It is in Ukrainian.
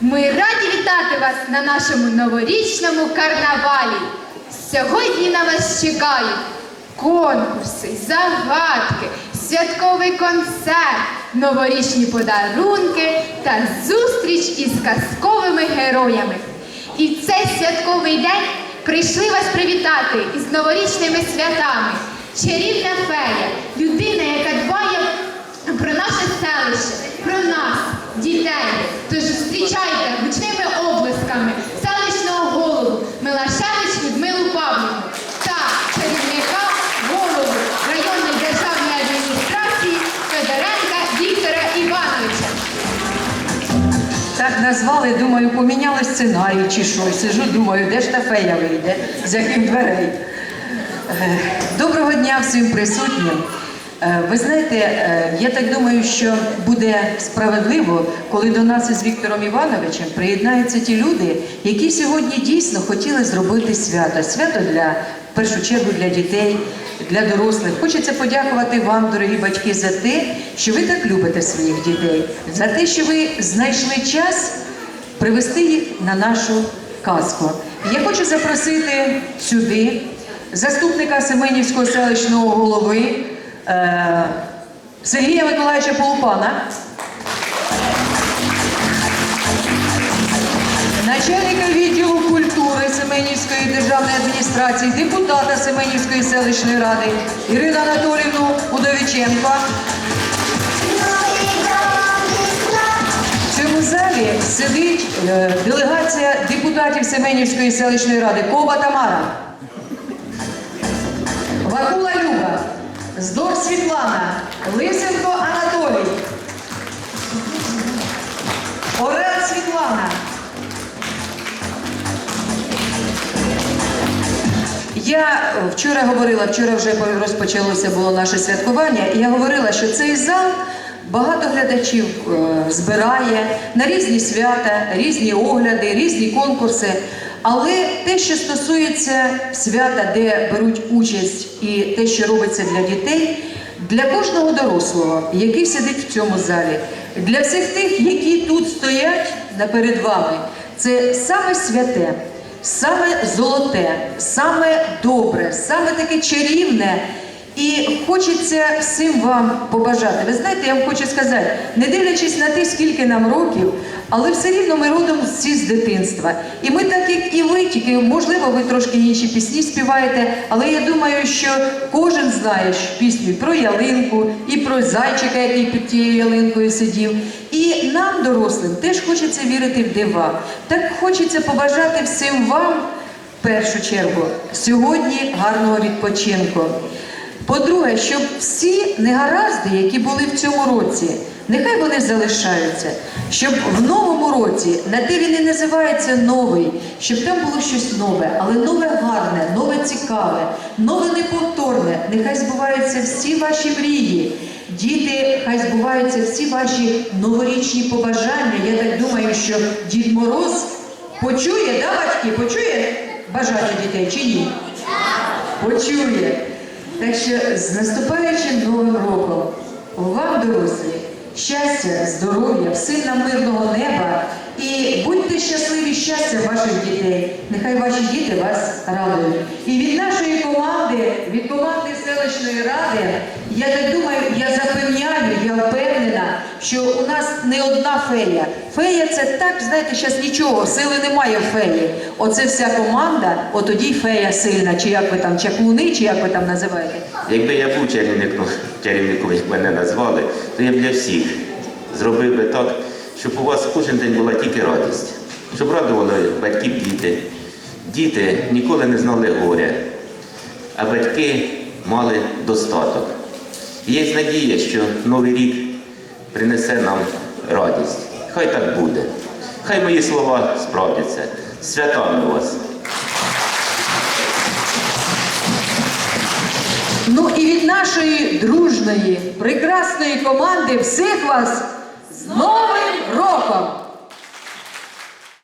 Ми раді вітати вас на нашому новорічному карнавалі. Сьогодні на вас чекають конкурси, загадки, святковий концерт, новорічні подарунки та зустріч із казковими героями. І в цей святковий день прийшли вас привітати із новорічними святами. Чарівна фея, людина, яка дбає про наше селище, про нас, дітей. Тож зустрічайте гучними облисками селищного голову Милашевич Людмилу Павлівну та керівника голову районної державної адміністрації Федоренка Віктора Івановича. Так назвали, думаю, поміняли сценарій чи що. Сижу, думаю, де ж та фея вийде, з яких дверей. Е, Доброго дня всім присутнім. Е, Ви знаєте, е, я так думаю, що буде справедливо, коли до нас із Віктором Івановичем приєднаються ті люди, які сьогодні дійсно хотіли зробити свято. Свято для в першу чергу для дітей, для дорослих. Хочеться подякувати вам, дорогі батьки, за те, що ви так любите своїх дітей, за те, що ви знайшли час привести їх на нашу казку. Я хочу запросити сюди заступника Семенівського селищного голови Сергія Миколаївича Полупана, начальника відділу культури Семенівської державної адміністрації, депутата Семенівської селищної ради Ірину Анатоліївну Удовіченко. В цьому залі сидить е, делегація депутатів Семенівської селищної ради Коба Тамара, Вакула Люба, Здор Світлана, Лисенко Анатолій, Орел Світлана. Я вчора говорила, вчора вже розпочалося було наше святкування, і я говорила, що цей зал багато глядачів е, збирає на різні свята, різні огляди, різні конкурси. Але те, що стосується свята, де беруть участь, і те, що робиться для дітей, для кожного дорослого, який сидить в цьому залі, для всіх тих, які тут стоять наперед вами, це саме святе. Саме золоте, саме добре, саме таке чарівне. І хочеться всім вам побажати. Ви знаєте, я вам хочу сказати, не дивлячись на те, скільки нам років, але все рівно ми родом всі з дитинства. І ми, так як і ви, тільки можливо, ви трошки інші пісні співаєте, але я думаю, що кожен знає пісню про ялинку, і про зайчика, який під тією ялинкою сидів. І нам, дорослим, теж хочеться вірити в дива. Так хочеться побажати всім вам, в першу чергу, сьогодні гарного відпочинку. По-друге, щоб всі негаразди, які були в цьому році, нехай вони залишаються. Щоб в новому році, на те він і називається новий, щоб там було щось нове, але нове гарне, нове цікаве, нове неповторне. Нехай збуваються всі ваші мрії. Діти, хай збуваються всі ваші новорічні побажання. Я так думаю, що Дід Мороз почує, да, батьки, почує бажання дітей чи ні? Почує. Так що з наступаючим новим роком вам, дорослі, щастя, здоров'я, всім нам мирного неба і будьте щасливі щастя ваших дітей. Нехай ваші діти вас радують. І від нашої команди, від команди селищної ради, я так думаю, я запевняю, я впевнена, що у нас не одна фея. Фея це так, знаєте, зараз нічого, сили немає феї. Оце вся команда, от тоді фея сильна, чи як ви там, чаклуни, чи як ви там називаєте. Якби я був чарівником, чарівником, як мене назвали, то я б для всіх зробив би так, щоб у вас кожен день була тільки радість, щоб радували батьків діти. Діти ніколи не знали горя, а батьки мали достаток. Є надія, що Новий рік принесе нам радість. Хай так буде. Хай мої слова справдяться. Святами вас! Ну і від нашої дружної, прекрасної команди всіх вас з Новим роком!